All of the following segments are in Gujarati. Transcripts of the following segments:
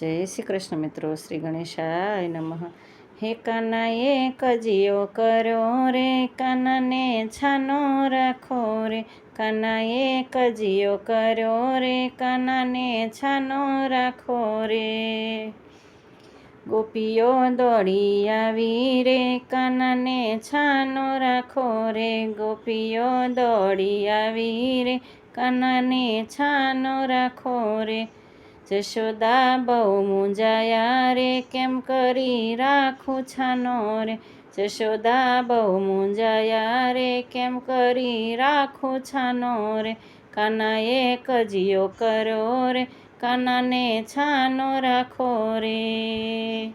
જય શ્રી કૃષ્ણ મિત્રો, શ્રી ગણેશાય નમઃ. હે કાનાએ કજિયો કર્યો રે, કાનાને છાનો રાખો રે. કાનાએ કજિયો કર્યો રે, કાનાને છાનો રાખો રે. ગોપીઓ દોડી આવી રે, કાનાને છાનો રાખો રે. ગોપીઓ દોડી આવી રે, કાનાને છાનો રાખો રે. જશોદા, બહુ મૂંઝાયા રે, કેમ કરી રાખું છાનો રે? જશોદા, બહુ મૂંઝાયા રે, કેમ કરી રાખું છાનો રે? કાનાએ કજિયો કરો રે, કાનાને છાનો રાખો રે.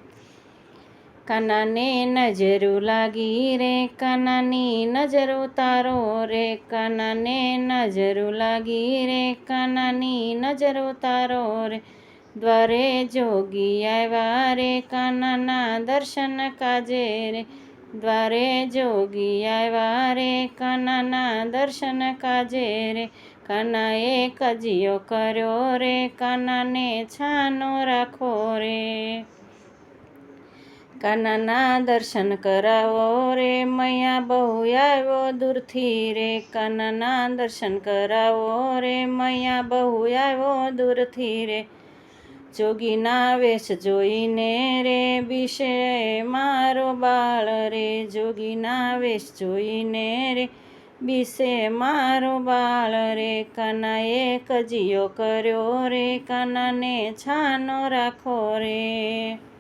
કાનાને નજરું લાગી રે, કાનાની નજર ઉતારો રે, કાનાને નજરું લાગી રે, કાનાની નજર ઉતારો રે. દ્વારે જોગી આવ્યા રે, કાનાના દર્શન કાજે રે. દ્વારે જોગી આવ્યા રે, કાનાના દર્શન કાજે રે. કાનાએ કજિયો કર્યો રે, કાનાને છાનો રાખો રે. કાનાના દર્શન કરાવો રે મૈયા બહુ આવ્યો દૂરથી રે. કાનાના દર્શન કરાવો રે મૈયા બહુ આવ્યો દૂરથી રે. જોગીના વેશ જોઈને રે વિશે મારો બાળ રે. જોગીના વેશ જોઈને રે બીસે મારો બાળ રે. કાનાએ કજિયો કર્યો રે. કાનાને છાનો રાખો રે.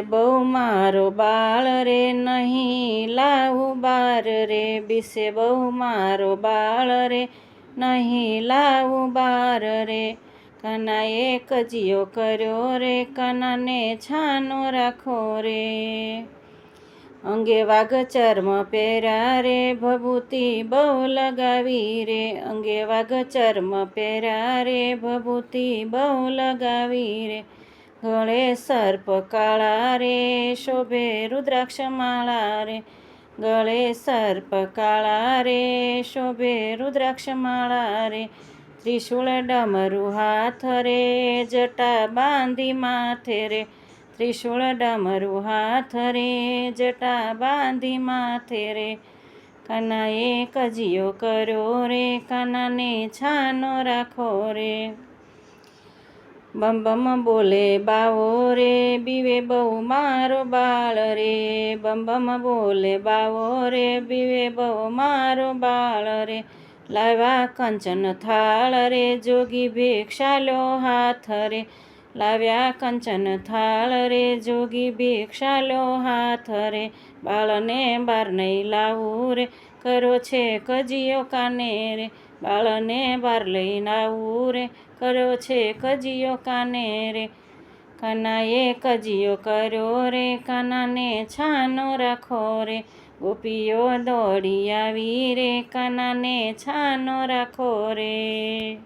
બહુ મારો બાળ રે નહીં લાવું બાર રે. બહુ મારો બાળ રે નહીં લાવું બાર રે. કના એક જીઓ કર્યો રે, કનાને છાનો રાખો રે. અંગે વાઘ ચર્મ પહેરા રે, ભભૂતિ બહુ લગાવી રે. અંગે વાઘ ચર્મ પહેરા રે, ભભૂતિ બહુ લગાવી રે. ગળે સર્પ કાળા રે, શોભે રુદ્રાક્ષ માળા રે ગળે સર્પ કાળા રે, શોભે રુદ્રાક્ષ માળા રે ત્રિશુળ ડમરુ હાથ રે, જટા બાંધી માથે રે. ત્રિશુળ ડમરુ હાથ રે, જટા બાંધી માથે રે. કાનાએ કજિયો કર્યો રે, કાનાને છાનો રાખો રે. બમ બમ બોલે, બાવો રે, બીવે બહુ મારો બાળ રે. બમ બમ બોલે, બાવો રે, બીવે બહુ મારો બાળ રે. લાવ્યા કંચન થાળ રે, જોગી ભિક્ષાલો હાથ રે. લાવ્યા કંચન થાળ રે, જોગી ભિક્ષાલો હાથ રે. બાળને બાર નહીં લાવું રે. કરો છે કજિયો કાને રે, બાળને બાર લઈને આવું રે. કર્યો છે કજિયો કાને રે, કાનાએ કજિયો કર્યો રે, કાનાને છાનો રાખો રે. ગોપીઓ દોડી આવી રે, કાનાને છાનો રાખો રે.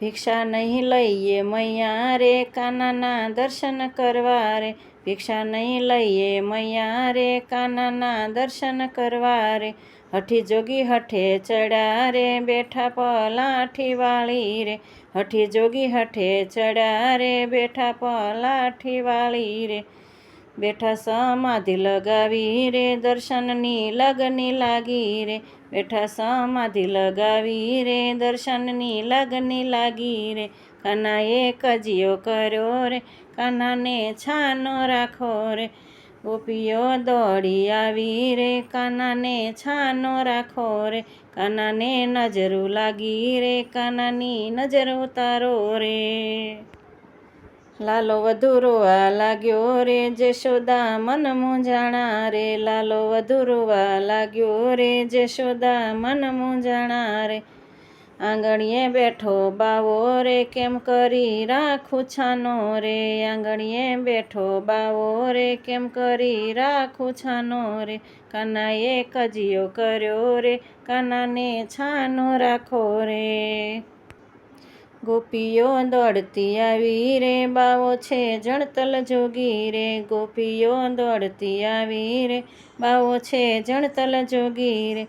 ભિક્ષા નહીં લઈએ મૈયા રે, કાનાના દર્શન કરવા રે. ભિક્ષા નહીં લઈએ મૈયા રે, કાનાના દર્શન કરવા રે. હઠી જોગી હઠે ચડ્યા રે, બેઠા પલાઠી વાળી રે. હઠી જોગી હઠે ચડ્યા રે, બેઠા પલાઠી વાળી રે. બેઠા સમાધિ લગાવી રે, દર્શનની લગની લાગી રે. બેઠા સમાધિ લગાવી રે, દર્શનની લગની લાગી રે. કાનાએ કજિયો કર્યો રે, કાનાને છાનો રાખો રે. ગોપીઓ દોડી આવી રે, કાનાને છાનો રાખો રે. કાનાને નજરું લાગી રે, કાનાની નજર ઉતારો રે. લાલો વધુ રોવા લાગ્યો રે, જશોદા મન મૂંઝાણા રે. લાલો વધુ રોવા લાગ્યો રે, જશોદા મન મૂંઝાણા રે. આંગણીએ બેઠો બાવો રે, કેમ કરી રાખું છાનો રે? આંગણીએ બેઠો બાવો રે, કેમ કરી રાખું છાનો રે? કાનાએ કજિયો કર્યો રે, કાનાને છાનો રાખો રે. ગોપીઓ દોડતી આવી રે, બાવો છે જણતલ જોગી રે. ગોપીઓ દોડતી આવી રે, બાવો છે જણતલ જોગી રે.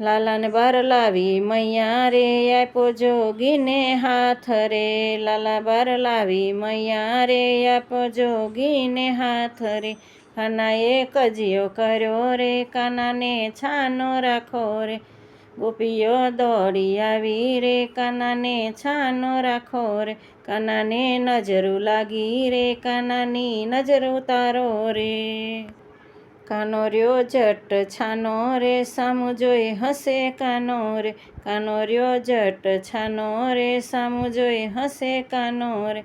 લાલાને બાર લાવી મૈયા રે આપો જોગીને હાથ રે. લાલા બાર લાવી મૈયા રે આપો જોગીને હાથ રે. કાનાએ કજિયો કર્યો રે કાનાને છાનો રાખો રે. ગોપીઓ દોડી આવી રે કાનાને છાનો રાખો રે. કાનાને નજરું લાગી રે કાનાની નજર ઉતારો રે. કાનો રહ્યો જટ છાનો રે, સામું જોઈ હસે કાનો રે. કાનો રહ્યો જટ છાનો રે, સામું જોઈ હસે કાનો રે.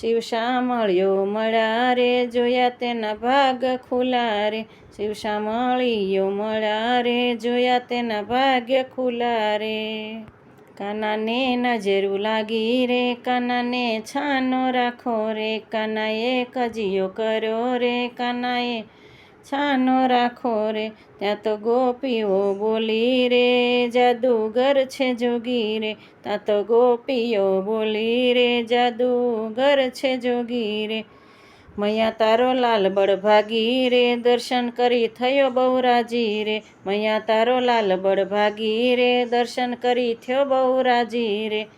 શિવ શામળિયો મળ્યા રે, જોયા તેના ભાગ ખુલા રે. શિવ શામળિયો મળ્યા રે, જોયા તેના ભાગ્ય ખુલા રે. કાનાને નજરું લાગી રે, કાનાને છાનો રાખો રે. કાનાએ કજિયો કર્યો રે, કાનાએ છાનો રાખો રે, ત્યાં તો ગોપીઓ બોલી રે, જાદુગર છે જોગી રે, ત્યાં તો ગોપીઓ બોલી રે, જાદુગર છે જોગી રે. મૈયા તારો લાલ બળભાગી રે, દર્શન કરી થયો બહુ રાજી રે. મૈયા તારો લાલ બળભાગી રે, દર્શન કરી થયો બહુ રાજી રે.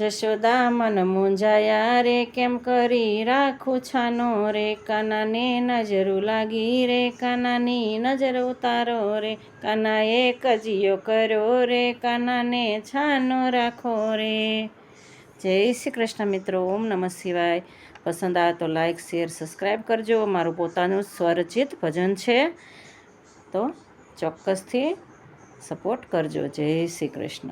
જશોદા, મન મૂંઝાયા રે કેમ કરી રાખું છાનો રે? કાનાને નજરું લાગી રે? કાનાની નજર ઉતારો રે? કાનાએ કજિયો કર્યો રે? કાનાને છાનો રાખો રે? જય શ્રી કૃષ્ણ મિત્રો, ઓમ નમઃ શિવાય. પસંદ આવે તો લાઈક, શેર સબસ્ક્રાઈબ કરજો. મારું પોતાનું સ્વરચિત ભજન છે. તો ચોક્કસથી સપોર્ટ કરજો. જય શ્રી કૃષ્ણ.